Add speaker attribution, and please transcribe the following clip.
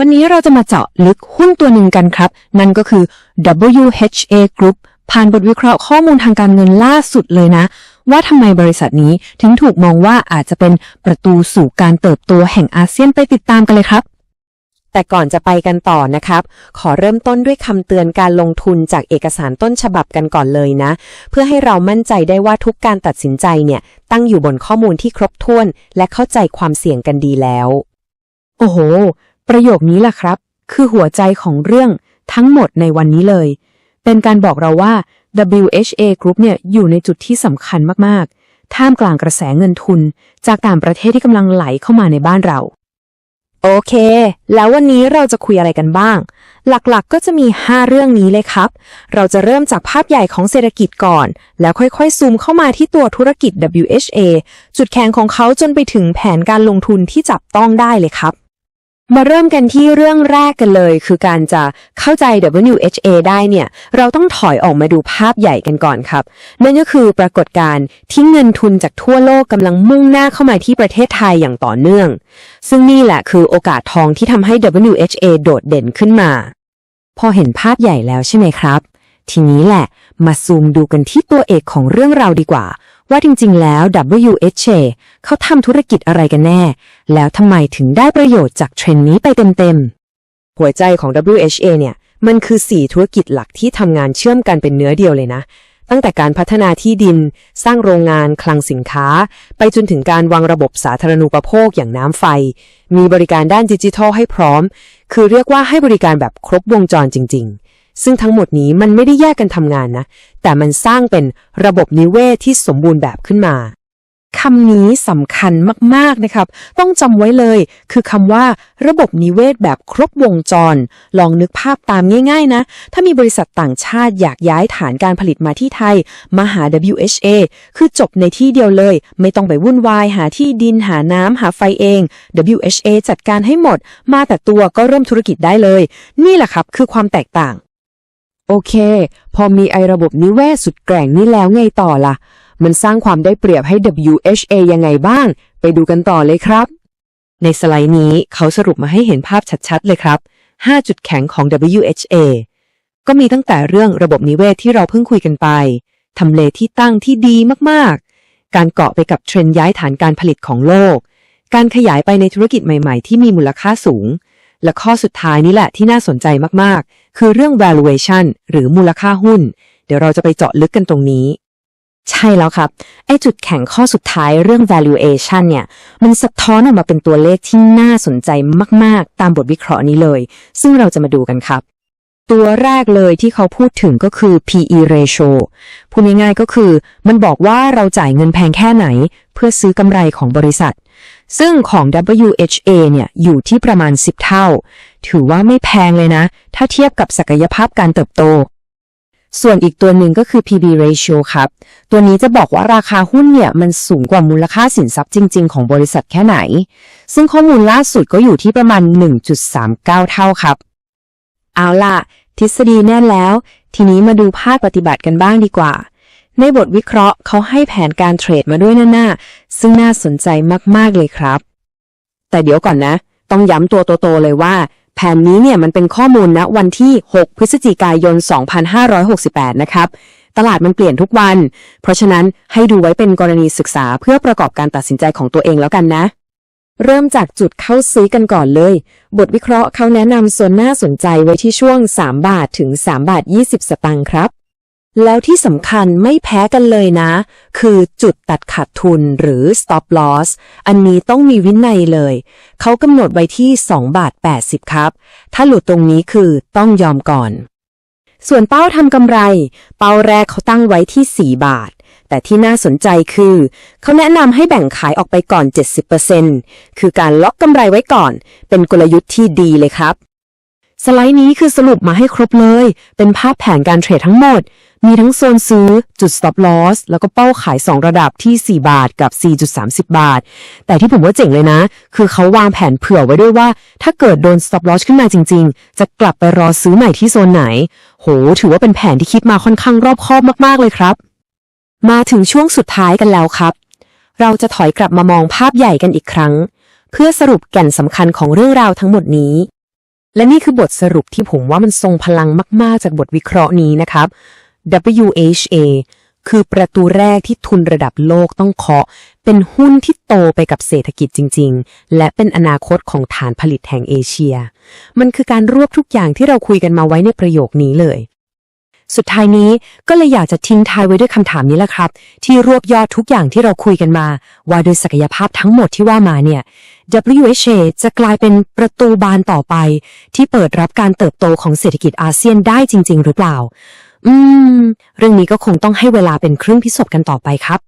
Speaker 1: วันนี้เราจะมาเจาะลึกหุ้นตัวหนึ่งกันครับ นั่นก็คือ WHA Group ผ่านบทวิเคราะห์ข้อมูลทางการเงินล่าสุดเลยนะ ว่าทำไมบริษัทนี้ถึงถูกมองว่าอาจจะเป็นประตูสู่การเติบโตแห่งอาเซียนไปติดตามกันเลยครับ
Speaker 2: แต่ก่อนจะไปกันต่อนะครับ ขอเริ่มต้นด้วยคำเตือนการลงทุนจากเอกสารต้นฉบับกันก่อนเลยนะ เพื่อให้เรามั่นใจได้ว่าทุกการตัดสินใจเนี่ยตั้งอยู่บนข้อมูลที่ครบถ้วน และเข้าใจความเสี่ยงกันดีแล้ว
Speaker 1: โอ้โห ประโยคนี้ล่ะครับ คือหัวใจของเรื่องทั้งหมดในวันนี้เลย เป็นการบอกเราว่า WHA Group เนี่ยอยู่ในจุดที่สำคัญมาก ๆ ท่ามกลางกระแสเงินทุน จากต่างประเทศที่กำลังไหลเข้ามาในบ้านเรา
Speaker 2: โอเค แล้ววันนี้เราจะคุยอะไรกันบ้าง หลักๆก็จะมี 5 เรื่องนี้เลยครับ เราจะเริ่มจากภาพใหญ่ของเศรษฐกิจก่อน แล้วค่อยๆ ซูมเข้ามาที่ตัวธุรกิจ WHA จุดแข็งของเขาจนไปถึงแผนการลงทุนที่จับต้องได้เลยครับ มาเริ่มกันที่เรื่องแรกกันเลย คือการจะเข้าใจ WHA ได้เนี่ย เราต้องถอยออกมาดูภาพใหญ่กันก่อนครับ นั่นก็คือปรากฏการณ์ที่เงินทุนจากทั่วโลกกำลังมุ่งหน้าเข้ามาที่ประเทศไทยอย่างต่อเนื่อง ซึ่งนี่แหละคือโอกาสทองที่ทำให้ WHA โดดเด่นขึ้นมา พอเห็นภาพใหญ่แล้วใช่ไหมครับ ทีนี้แหละ มาซูมดูกันที่ตัวเอกของเรื่องเราดีกว่า ว่าจริงๆ แล้ว WHA เขาทำธุรกิจอะไรกันแน่ แล้วทำไมถึงได้ประโยชน์จากเทรนด์นี้ไปเต็มๆ หัวใจของ WHA เนี่ย มันคือ4ธุรกิจหลักที่ทำงานเชื่อมกันเป็นเนื้อเดียวเลยนะ ตั้งแต่การพัฒนาที่ดิน สร้างโรงงาน คลังสินค้า ไปจนถึงการวางระบบสาธารณูปโภคอย่างน้ำไฟ มีบริการด้านดิจิทัลให้พร้อม คือเรียกว่าให้บริการแบบครบวงจรจริง ๆ ซึ่งทั้งหมดนี้มันไม่ได้แยกกันทำงานนะ แต่มันสร้างเป็นระบบนิเวศที่สมบูรณ์แบบขึ้นมาคำนี้สำคัญมากๆนะครับ ต้องจำไว้เลย คือคำว่าระบบนิเวศแบบครบวงจร ลองนึกภาพตามง่าย ๆ นะ ถ้ามีบริษัทต่างชาติอยากย้ายฐานการผลิตมาที่ไทย มาหา WHA คือจบในที่เดียวเลย ไม่ต้องไปวุ่นวาย หาที่ดินหาน้ำหาไฟเอง WHA จัดการให้หมด มาแต่ตัวก็เริ่มธุรกิจได้เลย นี่แหละครับ คือความแตกต่าง โอเค พอมีไอระบบนิเวศสุดแกร่งนี่แล้วไงต่อล่ะ มันสร้างความได้เปรียบให้ WHA ยังไงบ้าง ไปดูกันต่อเลยครับ ในสไลด์นี้เขาสรุปมาให้เห็นภาพชัดๆ เลยครับ 5 จุดแข็งของ WHA ก็มีตั้งแต่เรื่องระบบนิเวศที่เราเพิ่งคุยกันไป ทำเลที่ตั้งที่ดีมากๆ การเกาะไปกับเทรนย้ายฐานการผลิตของโลก การขยายไปในธุรกิจใหม่ ๆ ที่มีมูลค่าสูง และข้อสุดท้ายนี่แหละที่น่าสนใจมากๆ คือเรื่อง valuation หรือมูลค่าหุ้น เดี๋ยวเราจะไปเจาะลึกกันตรงนี้ ใช่แล้วครับ ไอ้จุดแข็งข้อสุดท้ายเรื่อง valuation เนี่ย มันสะท้อนออกมาเป็นตัวเลขที่น่าสนใจมาก ๆ ตามบทวิเคราะห์นี้เลย ซึ่งเราจะมาดูกันครับตัวแรกเลยที่เขาพูดถึงก็คือ PE ratio พูดง่ายๆก็คือ มันบอกว่าเราจ่ายเงินแพงแค่ไหน เพื่อซื้อกำไรของบริษัท ซึ่งของ WHA เนี่ยอยู่ที่ประมาณ 10 เท่า ถือว่าไม่แพงเลยนะ ถ้าเทียบกับศักยภาพการเติบโต ส่วนอีกตัวหนึ่งก็คือ PB ratio ครับ ตัวนี้จะบอกว่าราคาหุ้นเนี่ยมันสูงกว่ามูลค่าสินทรัพย์จริง ๆ ของบริษัทแค่ไหน ซึ่งข้อมูลล่าสุดก็อยู่ที่ประมาณ 1.39 เท่าครับ เอาล่ะ ทฤษฎีแน่นแล้ว ทีนี้มาดูภาคปฏิบัติกันบ้างดีกว่าในบทวิเคราะห์เขาให้แผนการเทรดมาด้วยน่าๆซึ่งน่าสนใจมาก ๆ เลยครับ แต่เดี๋ยวก่อนนะ ต้องย้ำตัวโตๆเลยว่า แผนนี้เนี่ยมันเป็นข้อมูลณวันที่ 6 พฤศจิกายน 2568 นะครับ ตลาดมันเปลี่ยนทุกวัน เพราะฉะนั้นให้ดูไว้เป็นกรณีศึกษาเพื่อประกอบการตัดสินใจของตัวเองแล้วกันนะ เริ่มจากจุดเข้าซื้อกันก่อนเลย บทวิเคราะห์เขาแนะนำโซนน่าสนใจไว้ที่ช่วง 3 บาทถึง 3 บาท 20 สตางค์ครับ แล้วที่สำคัญไม่แพ้กันเลยนะ คือจุดตัดขาดทุนหรือ stop loss อันนี้ต้องมีวินัยเลย เขากำหนดไว้ที่ 2 บาท 80 ครับ ถ้าหลุดตรงนี้คือต้องยอมก่อน ส่วนเป้าทำกำไร เป้าแรกเขาตั้งไว้ที่ 4 บาท แต่ที่น่าสนใจคือ เขาแนะนำให้แบ่งขายออกไปก่อน 70%คือการล็อกกำไรไว้ก่อน เป็นกลยุทธ์ที่ดีเลยครับ สไลด์นี้คือสรุปมาให้ครบเลย เป็นภาพแผนการเทรดทั้งหมด มีทั้งโซนซื้อจุด stop loss แล้วก็เป้าขาย 2 ระดับที่ 4 บาทกับ 4.30 บาท แต่ที่ผมว่าเจ๋งเลยนะ คือเขาวางแผนเผื่อไว้ด้วยว่า ถ้าเกิดโดน stop loss ขึ้นมาจริง ๆ จะกลับไปรอซื้อใหม่ที่โซนไหน โห ถือว่าเป็นแผนที่คิดมาค่อนข้างรอบคอบมากๆเลยครับ มาถึงช่วงสุดท้ายกันแล้วครับ เราจะถอยกลับมามองภาพใหญ่กันอีกครั้ง เพื่อสรุปแก่นสำคัญของเรื่องราวทั้งหมดนี้
Speaker 1: และนี่คือบทสรุปที่ผมว่ามันทรงพลังมาก ๆ จากบทวิเคราะห์นี้นะครับ WHA คือประตูแรกที่ทุนระดับโลกต้องเคาะ เป็นหุ้นที่โตไปกับเศรษฐกิจจริง ๆ และเป็นอนาคตของฐานผลิตแห่งเอเชีย มันคือการรวบทุกอย่างที่เราคุยกันมาไว้ในประโยคนี้เลย สุดท้ายนี้ก็เลยอยากจะทิ้งท้ายไว้ด้วยคำถามนี้แหละครับ ที่รวบยอดทุกอย่างที่เราคุยกันมา ว่าโดยศักยภาพทั้งหมดที่ว่ามาเนี่ย WHA จะกลายเป็นประตูบานต่อไป ที่เปิดรับการเติบโตของเศรษฐกิจอาเซียนได้จริง ๆ หรือเปล่า อืม เรื่องนี้ก็คงต้องให้เวลาเป็นเครื่องพิสูจน์กันต่อไปครับ